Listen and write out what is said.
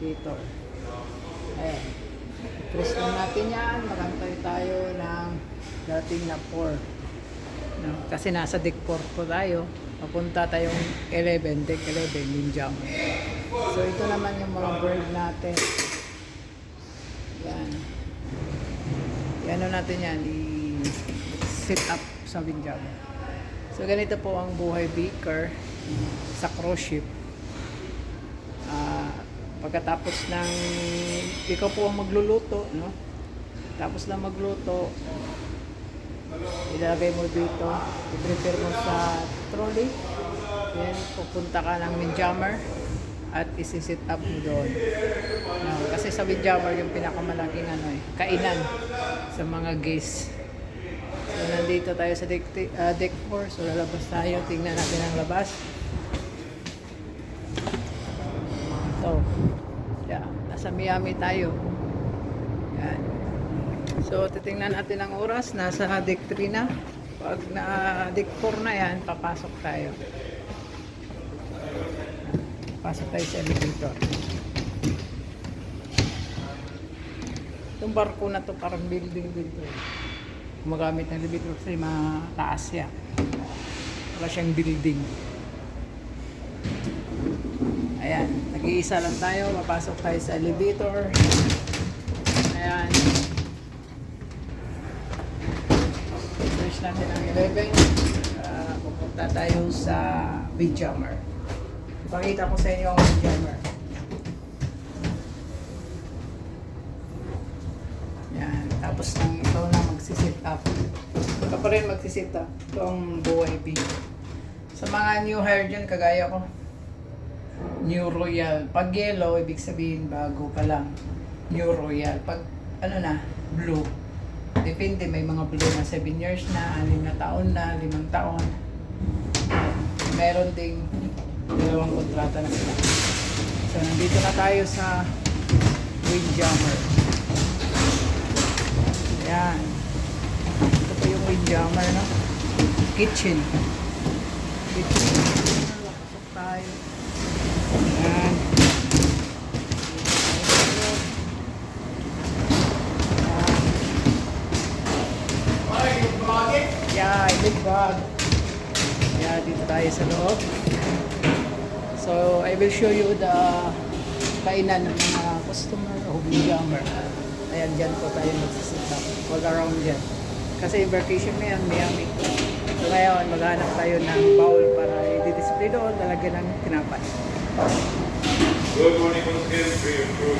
dito. Ayan. Press lang natin yan. Magantay tayo ng dating na 4. No? Kasi nasa deck 4 po tayo. Papunta tayong 11, deck 11, yung jump. So ito naman yung mga bird natin. Yan. Yan natin yan. I-sit up sa windjam. So ganito po ang buhay beaker sa cruise ship. Pagkatapos ng ikaw po ang magluluto, no? Tapos na magluto, ilagay mo dito, i-prepare mo sa trolley, then pupunta ka ng windjammer at isi-sit up mo doon. No, kasi sa windjammer yung pinakamalaking ano eh, kainan sa mga guests. So nandito tayo sa deck, uh, deck 4, so lalabas tayo, tingnan natin ang labas. So, yeah, Miami tayo. Yan. So, titingnan natin ang oras. Nasa deck 3 na. Pag na deck 4 na yan, papasok tayo. Pasok tayo sa elevator. Itong barko na to parang building din to. Gumagamit ng elevator kasi mataas siya. Wala siyang building. Ayan, nag-iisa lang tayo. Papasok tayo sa elevator. Ayan. Search natin ang 11. Uh, pupunta tayo sa Windjammer. Ipakita ko sa inyo ang Windjammer. Yan. Tapos nang ikaw na magsisit up. Ikaw pa rin magsisit up. Ito ang buhay. Sa mga new hire dyan, kagaya ko, New Royal. Pag yellow, ibig sabihin bago pa lang. New Royal. Pag ano na, blue. Depende, may mga blue na 7 years na, 6 na taon na, 5 taon. Meron ding dalawang kontrata na sila. So, nandito na tayo sa Windjammer. Ayan. Ito po yung Windjammer, no? Kitchen. Kitchen. Pasok tayo. Ayan. Yeah, big bag. Yeah, dito tayo sa loob. So, I will show you the kainan ng mga customer o jammer. Ayan, dyan po tayo magsisita. All around dyan. Kasi vacation mo yan, Miami. So, ngayon, maghanap tayo ng bowl para i-display doon, talagyan ng tinapay. Good morning, Constantine.